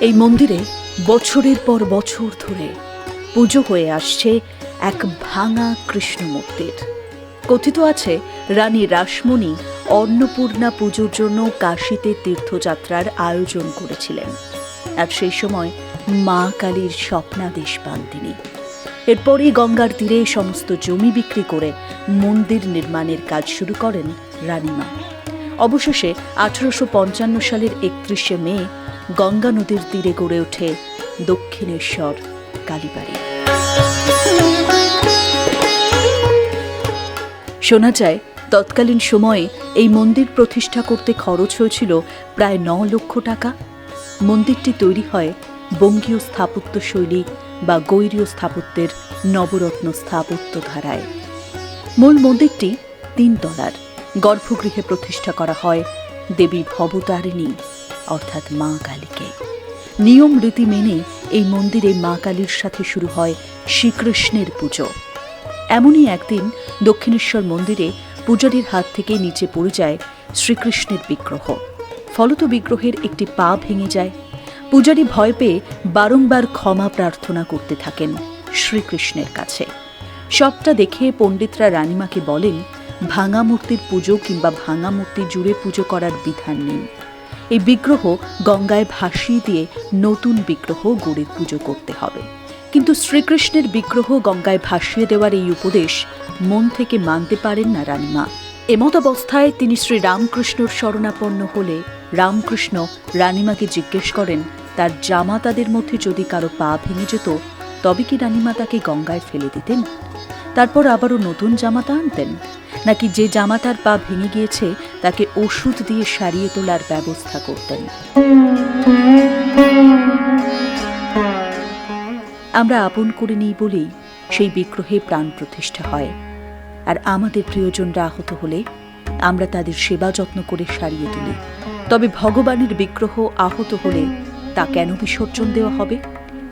এই মন্দিরে বছরের পর বছর ধরে পুজো হয়ে আসছে এক ভাঙা কৃষ্ণ মূর্তির। কথিত আছে, রানী রাসমণি অন্নপূর্ণা পুজোর জন্য কাশীতে তীর্থযাত্রার আয়োজন করেছিলেন। আর সেই সময় মা কালীর স্বপ্নাদেশ পান তিনি। এরপরই গঙ্গার তীরে সমস্ত জমি বিক্রি করে মন্দির নির্মাণের কাজ শুরু করেন রানীমা। অবশেষে আঠারোশো পঞ্চান্ন সালের একত্রিশে মে গঙ্গা নদীর তীরে গড়ে ওঠে দক্ষিণেশ্বর, কালীবাড়ি। শোনা যায়, তৎকালীন সময়ে এই মন্দির প্রতিষ্ঠা করতে খরচ হয়েছিল প্রায় ন লক্ষ টাকা। মন্দিরটি তৈরি হয় বঙ্গীয় স্থাপত্য শৈলী বা গৈরীয় স্থাপত্যের নবরত্ন স্থাপত্য ধারায় মূল মন্দিরটি তিন তলার, গর্ভগৃহে প্রতিষ্ঠা করা হয় দেবী ভবতারিণী। অর্থাৎ মা কালীকে। নিয়ম রীতি মেনে এই মন্দিরে মা কালীর সাথে শুরু হয় শ্রীকৃষ্ণের পুজো। এমনই একদিন দক্ষিণেশ্বর মন্দিরে পূজারীর হাত থেকে নিচে পড়ে যায় শ্রীকৃষ্ণের বিগ্রহ। ফলত বিগ্রহের একটি পা ভেঙে যায়। পূজারী ভয় পেয়ে বারংবার ক্ষমা প্রার্থনা করতে থাকেন শ্রীকৃষ্ণের কাছে। সবটা দেখে পণ্ডিতরা রানীমাকে বলেন, ভাঙা মূর্তির পুজো কিংবা ভাঙা মূর্তি জুড়ে পুজো করার বিধান নেই। এই বিগ্রহ গঙ্গায় ভাসিয়ে দিয়ে নতুন বিগ্রহ গড়ে পুজো করতে হবে। কিন্তু শ্রীকৃষ্ণের বিগ্রহ গঙ্গায় ভাসিয়ে দেওয়ার এই উপদেশ মন থেকে মানতে পারেন না রানীমা। এমত অবস্থায় তিনি শ্রী রামকৃষ্ণর শরণাপন্ন হলে রামকৃষ্ণ রানীমাকে জিজ্ঞেস করেন, তার জামাতাদের মধ্যে যদি কারও পা ভেঙে যেত, তবে কি রানীমা তাকে গঙ্গায় ফেলে দিতেন? তারপর আবারও নতুন জামাতা আনতেন? নাকি যে জামাতার পা ভেঙে গিয়েছে তাকে ওষুধ দিয়ে সারিয়ে তোলার ব্যবস্থা করতেন। আমরা আপন করে নিই বলেই সেই বিগ্রহে প্রাণ প্রতিষ্ঠা হয়। আর আমাদের প্রিয়জনরা আহত হলে আমরা তাদের সেবা যত্ন করে সারিয়ে তুলি। তবে ভগবানের বিগ্রহ আহত হলে তা কেন বিসর্জন দেওয়া হবে?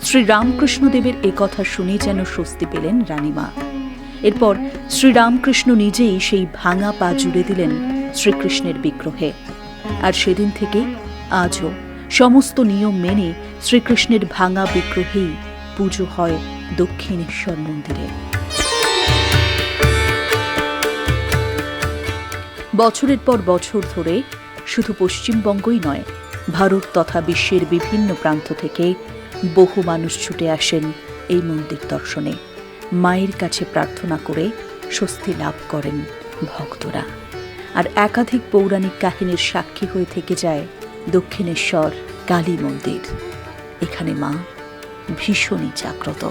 শ্রী রামকৃষ্ণদেবের এ কথা শুনে যেন স্বস্তি পেলেন রানীমা। এরপর শ্রীরামকৃষ্ণ নিজেই সেই ভাঙা পা জুড়ে দিলেন শ্রীকৃষ্ণের বিগ্রহে। আর সেদিন থেকে আজও সমস্ত নিয়ম মেনে শ্রীকৃষ্ণের ভাঙা বিগ্রহেই পুজো হয় দক্ষিণেশ্বর মন্দিরে। বছরের পর বছর ধরে শুধু পশ্চিমবঙ্গই নয়, ভারত তথা বিশ্বের বিভিন্ন প্রান্ত থেকে বহু মানুষ ছুটে আসেন এই মন্দির দর্শনে। মায়ের কাছে প্রার্থনা করে স্বস্তি লাভ করেন ভক্তরা। আর একাধিক পৌরাণিক কাহিনীর সাক্ষী হয়ে থেকে যায় দক্ষিণেশ্বর কালী মন্দির। এখানে মা ভীষণই জাগ্রত।